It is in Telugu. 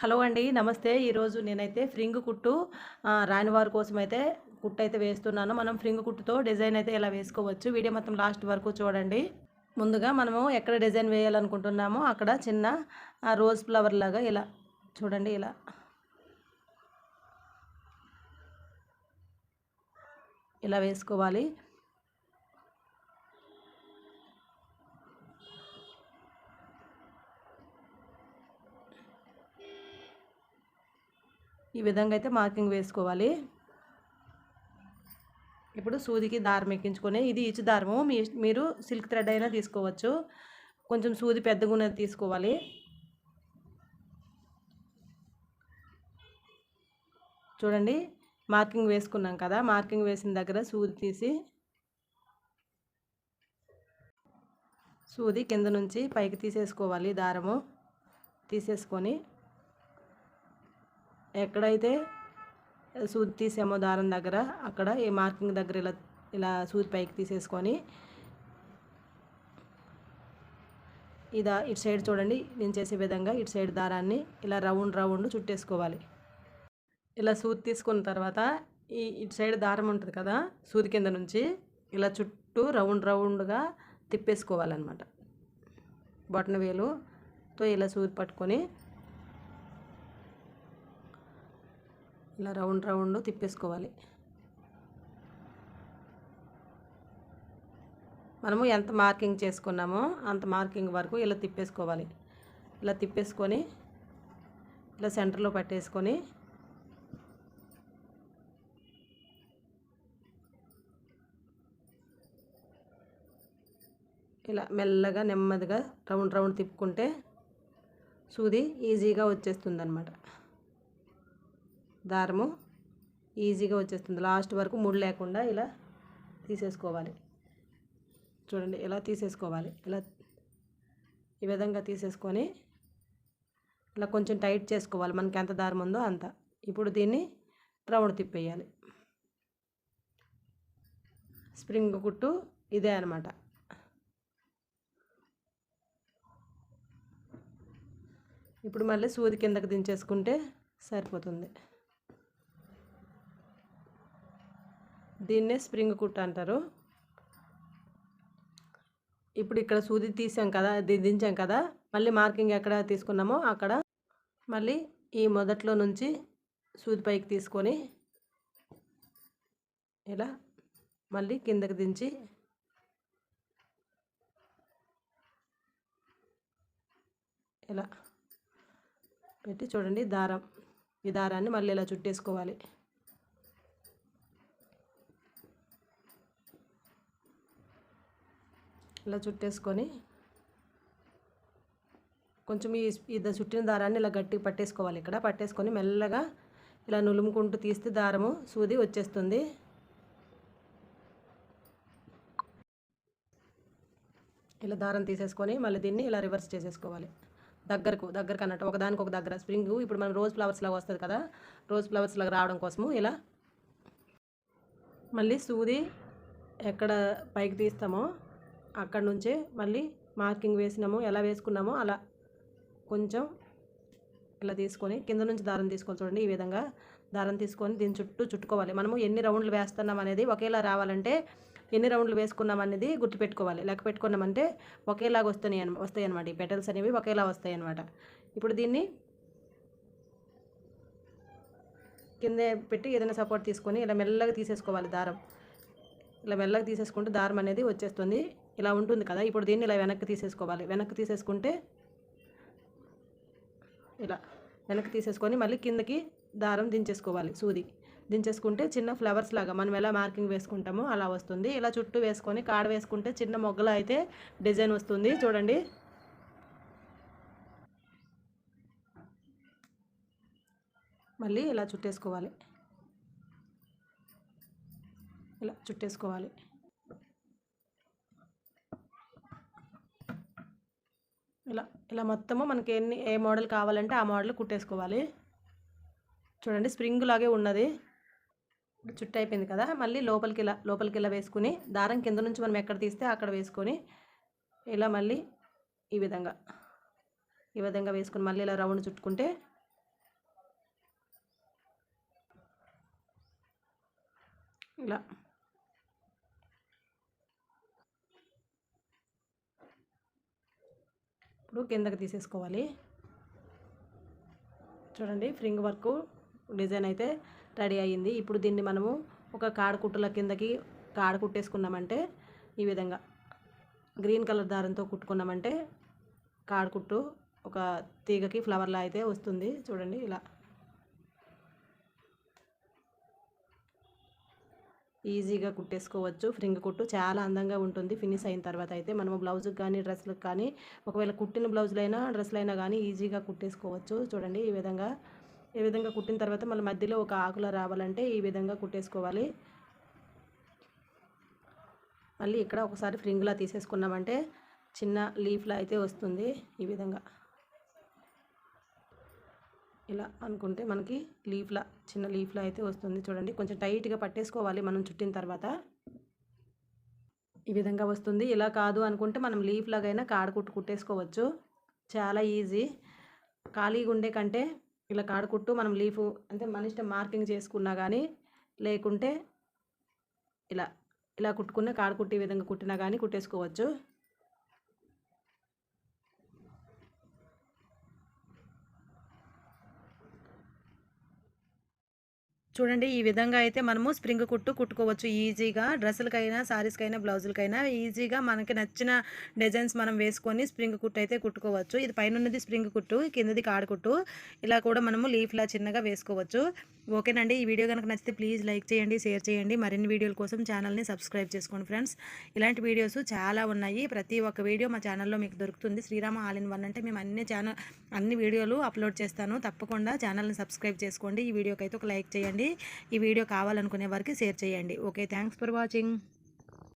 హలో అండి నమస్తే. ఈరోజు నేనైతే ఫ్రింగ్ కుట్టు రానివారు రాని వారి కోసం అయితే కుట్టు అయితే వేస్తున్నాను. మనం ఫ్రింగ్ కుట్టుతో డిజైన్ అయితే ఇలా వేసుకోవచ్చు వీడియో మొత్తం లాస్ట్ వరకు చూడండి. ముందుగా మనము ఎక్కడ డిజైన్ వేయాలనుకుంటున్నామో అక్కడ చిన్న రోజ్ ఫ్లవర్ లాగా ఇలా చూడండి ఇలా. ఇలా వేసుకోవాలి. ఈ విధంగా అయితే మార్కింగ్ వేసుకోవాలి. ఇప్పుడు సూదికి దారం ఎక్కించుకొని ఇది ఇచ్చి దారము మీ మీరు సిల్క్ థ్రెడ్ అయినా తీసుకోవచ్చు. కొంచెం సూది పెద్దగా ఉన్నది తీసుకోవాలి. చూడండి మార్కింగ్ వేసుకున్నాం కదా మార్కింగ్ వేసిన దగ్గర సూది తీసి సూది కింద నుంచి పైకి తీసేసుకోవాలి దారము. తీసేసుకొని ఎక్కడైతే సూది తీసామో దారం దగ్గర అక్కడ ఈ మార్కింగ్ దగ్గర ఇలా ఇలా సూది పైకి తీసేసుకొని ఇదా ఇటు సైడ్ చూడండి నేను చేసే విధంగా ఇటు సైడ్ దారాన్ని ఇలా రౌండ్ రౌండ్ చుట్టేసుకోవాలి. ఇలా సూది తీసుకున్న తర్వాత ఈ ఇటు సైడ్ దారం ఉంటుంది కదా సూది కింద నుంచి ఇలా చుట్టూ రౌండ్ రౌండ్గా తిప్పేసుకోవాలన్నమాట. బొటన వేలుతో ఇలా సూది పట్టుకొని ఇలా రౌండ్ రౌండ్ తిప్పేసుకోవాలి. మనము ఎంత మార్కింగ్ చేసుకున్నామో అంత మార్కింగ్ వరకు ఇలా తిప్పేసుకోవాలి. ఇలా తిప్పేసుకొని ఇలా సెంటర్లో పట్టేసుకొని ఇలా మెల్లగా నెమ్మదిగా రౌండ్ రౌండ్ తిప్పుకుంటే సూది ఈజీగా వచ్చేస్తుంది అనమాట దారము ఈజీగా వచ్చేస్తుంది. లాస్ట్ వరకు ముడి లేకుండా ఇలా తీసేసుకోవాలి. చూడండి ఇలా తీసేసుకోవాలి? ఇలా ఈ విధంగా తీసేసుకొని ఇలా కొంచెం టైట్ చేసుకోవాలి. మనకి ఎంత దారం ఉందో అంత. ఇప్పుడు దీన్ని రౌండ్ తిప్పేయాలి. స్ప్రింగ్ కుట్టు ఇదే అనమాట ఇప్పుడు మళ్ళీ సూది కిందకి దించేసుకుంటే సరిపోతుంది. దీన్నే స్ప్రింగ్ కుట్ అంటారు. ఇప్పుడు ఇక్కడ సూది తీసాం కదా దించాం కదా మళ్ళీ మార్కింగ్ ఎక్కడ తీసుకున్నామో అక్కడ మళ్ళీ ఈ మొదట్లో నుంచి సూది పైకి తీసుకొని ఇలా మళ్ళీ కిందకి దించి ఇలా పెట్టి చూడండి దారం ఈ దారాన్ని మళ్ళీ ఇలా చుట్టేసుకోవాలి. ఇలా చుట్టేసుకొని కొంచెం ఈ ఇది చుట్టిన దారాన్ని ఇలా గట్టిగా పట్టేసుకోవాలి ఇక్కడ. పట్టేసుకొని మెల్లగా ఇలా నులుముకుంటూ తీస్తే దారము సూది వచ్చేస్తుంది. ఇలా దారం తీసేసుకొని మళ్ళీ దీన్ని ఇలా రివర్స్ చేసేసుకోవాలి. దగ్గరకు దగ్గరకు అన్నట్టు ఒకదానికి ఒక దగ్గర. స్ప్రింగ్ ఇప్పుడు మనం రోజ్ ఫ్లవర్స్ లాగా వస్తుంది కదా రోజ్ ఫ్లవర్స్ లాగా రావడం కోసము ఇలా మళ్ళీ సూది ఎక్కడ పైకి తీస్తామో అక్కడ నుంచే మళ్ళీ మార్కింగ్ వేసినాము ఎలా వేసుకున్నామో అలా కొంచెం ఇలా తీసుకొని కింద నుంచి దారం తీసుకొని చూడండి ఈ విధంగా దారం తీసుకొని దీని చుట్టూ చుట్టుకోవాలి. మనము ఎన్ని రౌండ్లు వేస్తున్నాం అనేది ఒకేలా రావాలంటే ఎన్ని రౌండ్లు వేసుకున్నాం అనేది గుర్తుపెట్టుకోవాలి. లెక్క పెట్టుకున్నామంటే ఒకేలాగా వస్తున్నాయి వస్తాయి అనమాట ఈ పెటల్స్ అనేవి ఒకేలా వస్తాయి అనమాట ఇప్పుడు దీన్ని కింద పెట్టి ఏదైనా సపోర్ట్ తీసుకొని ఇలా మెల్లగా తీసేసుకోవాలి దారం. ఇలా మెల్లగా తీసేసుకుంటే దారం అనేది వచ్చేస్తుంది. ఇలా ఉంటుంది కదా ఇప్పుడు దీన్ని ఇలా వెనక్కి తీసేసుకోవాలి. వెనక్కి తీసేసుకుంటే ఇలా వెనక్కి తీసేసుకొని మళ్ళీ కిందకి దారం దించేసుకోవాలి సూది. దించేసుకుంటే చిన్న ఫ్లవర్స్ లాగా మనం ఎలా మార్కింగ్ వేసుకుంటామో అలా వస్తుంది. ఇలా చుట్టూ వేసుకొని కాడ వేసుకుంటే చిన్న మొగ్గలు అయితే డిజైన్ వస్తుంది. చూడండి. మళ్ళీ ఇలా చుట్టేసుకోవాలి. ఇలా చుట్టేసుకోవాలి. ఇలా ఇలా మొత్తము మనకి ఎన్ని ఏ మోడల్ కావాలంటే ఆ మోడల్ కుట్టేసుకోవాలి. చూడండి స్ప్రింగ్ లాగే ఉన్నది. ఇప్పుడు చుట్టు అయిపోయింది కదా. మళ్ళీ లోపలికి ఇలా లోపలికి ఇలా వేసుకుని దారం కింద నుంచి మనం ఎక్కడ తీస్తే అక్కడ వేసుకొని ఇలా మళ్ళీ ఈ విధంగా ఈ విధంగా వేసుకుని మళ్ళీ ఇలా రౌండ్ చుట్టుకుంటే ఇలా ఇప్పుడు కిందకి తీసేసుకోవాలి. చూడండి ఫ్రింగ్ వర్క్ డిజైన్ అయితే రెడీ అయ్యింది. ఇప్పుడు దీన్ని మనము ఒక కాడ కుట్టుల కిందకి కాడ కుట్టేసుకున్నామంటే ఈ విధంగా గ్రీన్ కలర్ దారంతో కుట్టుకున్నామంటే కాడ కుట్టు ఒక తీగకి ఫ్లవర్లా అయితే వస్తుంది. చూడండి ఇలా ఈజీగా కుట్టేసుకోవచ్చు. ఫ్రింగ్ కుట్టు చాలా అందంగా ఉంటుంది. ఫినిష్ అయిన తర్వాత అయితే మనము బ్లౌజ్కి కానీ డ్రెస్లకు కానీ ఒకవేళ కుట్టిన బ్లౌజులైనా డ్రెస్లైనా కానీ ఈజీగా కుట్టేసుకోవచ్చు. చూడండి ఈ విధంగా ఈ విధంగా కుట్టిన తర్వాత మళ్ళీ మధ్యలో ఒక ఆకుల రావాలంటే ఈ విధంగా కుట్టేసుకోవాలి. మళ్ళీ ఇక్కడ ఒకసారి ఫ్రింగ్లా తీసేసుకున్నామంటే చిన్న లీఫ్లా అయితే వస్తుంది ఈ విధంగా. ఇలా అనుకుంటే మనకి లీఫ్లా చిన్న లీఫ్లా అయితే వస్తుంది. చూడండి కొంచెం టైట్గా పట్టేసుకోవాలి మనం చుట్టిన తర్వాత. ఈ విధంగా వస్తుంది. ఇలా కాదు అనుకుంటే మనం లీఫ్ లాగైనా కాడకుట్టు కుట్టేసుకోవచ్చు. చాలా ఈజీ. ఖాళీగా ఉండే కంటే ఇలా కాడకుట్టు మనం లీఫ్ అంటే మన ఇష్టం మార్కింగ్ చేసుకున్నా కానీ లేకుంటే ఇలా ఇలా కుట్టుకున్న కాడకుట్టి ఈ విధంగా కుట్టినా కానీ కుట్టేసుకోవచ్చు. చూడండి ఈ విధంగా అయితే మనము స్ప్రింగ్ కుట్టు కుట్టుకోవచ్చు. ఈజీగా డ్రెస్సులకైనా సారీస్కైనా బ్లౌజులకైనా ఈజీగా మనకి నచ్చిన డిజైన్స్ మనం వేసుకొని స్ప్రింగ్ కుట్టు అయితే కుట్టుకోవచ్చు. ఇది పైన ఉన్నది స్ప్రింగ్ కుట్టు కిందది కాడ కుట్టు. ఇలా కూడా మనము లీఫ్లా చిన్నగా వేసుకోవచ్చు. ఓకేనండి ఈ వీడియో కనుక నచ్చితే ప్లీజ్ లైక్ చేయండి షేర్ చేయండి. మరిన్ని వీడియోల కోసం ఛానల్ని సబ్స్క్రైబ్ చేసుకోండి ఫ్రెండ్స్. ఇలాంటి వీడియోస్ చాలా ఉన్నాయి. ప్రతి ఒక్క వీడియో మా ఛానల్లో మీకు దొరుకుతుంది. శ్రీరామ ఆల్ ఇన్ వన్ అంటే మేము అన్ని ఛానల్ అన్ని వీడియోలు అప్లోడ్ చేస్తాను. తప్పకుండా ఛానల్ని సబ్స్క్రైబ్ చేసుకోండి. ఈ వీడియోకి అయితే ఒక లైక్ చేయండి. చేయండి ఈ వీడియో కావాలనుకునే వారికి షేర్ చేయండి. Okay thanks for watching